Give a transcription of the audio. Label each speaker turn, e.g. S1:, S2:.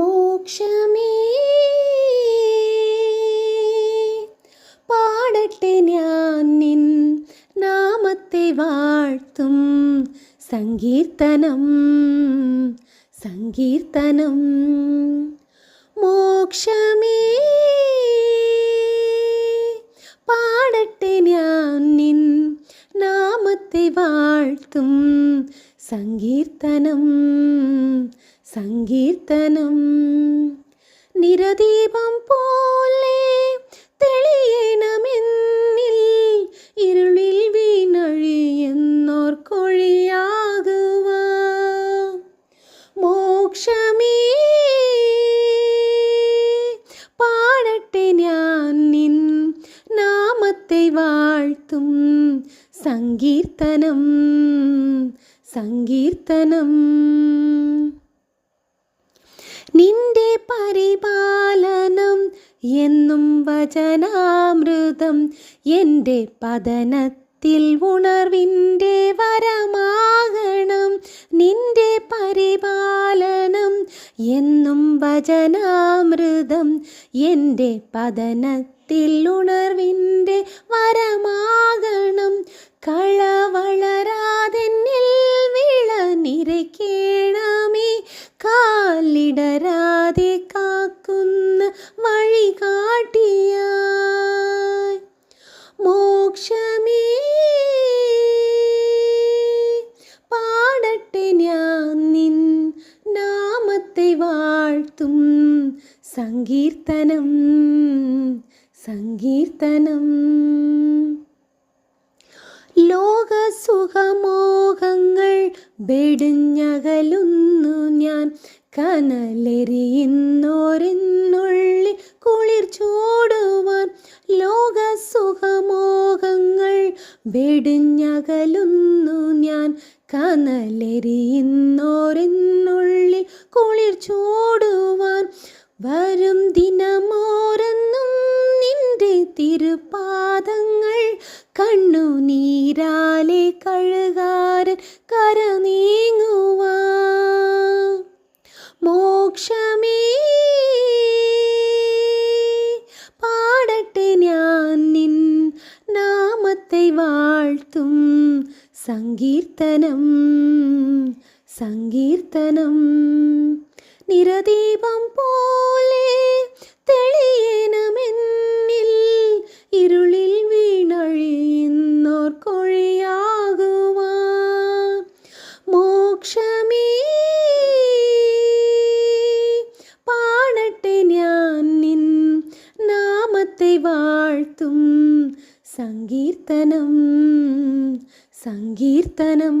S1: മോക്ഷമേ. പാടട്ടെ ഞാൻ നിൻ നാമത്തെ വാഴ്ത്തും. സങ്കീർത്തനം സങ്കീർത്തനം. മോക്ഷമേ. പാടട്ടെ ഞാൻ നിൻ നാമത്തെ വാഴ്ത്തും. സങ്കീർത്തനം സങ്കീർത്തനം. നിരദീപം പോലെ തെളിയണമെന്നിൽ ഇരുളിൽ വീണഴിയെന്നോർ കൊഴിയാകുക മോക്ഷമേ പാടട്ടെ ഞാൻ നിൻ നാമത്തെ വാഴ്ത്തും. സങ്കീർത്തനം സങ്കീർത്തനം. എന്നും വചനാമൃതം എന്റെ പതനത്തിൽ ഉണർവിന്റെ വരമാകണം നിന്റെ പരിപാലനം എന്നും വചനാമൃതം എന്റെ പതനത്തിൽ ഉണർവിന്റെ വരമാകണം. കള മോക്ഷമേ പാടട്ടെ ഞാൻ നിൻ നാമത്തെ വാഴ്ത്തും. സങ്കീർത്തനം സങ്കീർത്തനം. ലോകസുഖമോഹങ്ങൾ വെടിഞ്ഞകലുന്നു ഞാൻ കനലെറിയുന്നോരെന്നുള്ളിൽ വെടിഞ്ഞകലുന്നു ഞാൻ. കനലെറിയുന്നോരെന്നുള്ളിൽ കുളിർ ചൂടുവാൻ വരും ദിനമോരെന്നും നിന്റെ തിരുപാദങ്ങൾ കണ്ണുനീരാലെ കഴുകാരൻ കര നാമത്തെ വാഴ്ത്തും. സങ്കീർത്തനം സങ്കീർത്തനം. നിരദീപം പോലെ തെളിയണമെന്നിൽ ഇരുളിൽ വീണഴിയുന്നോർ കൊഴിയാകുവാൻ മോക്ഷമേ പാടട്ടെ ഞാൻ സങ്കീർത്തനം സങ്കീർത്തനം.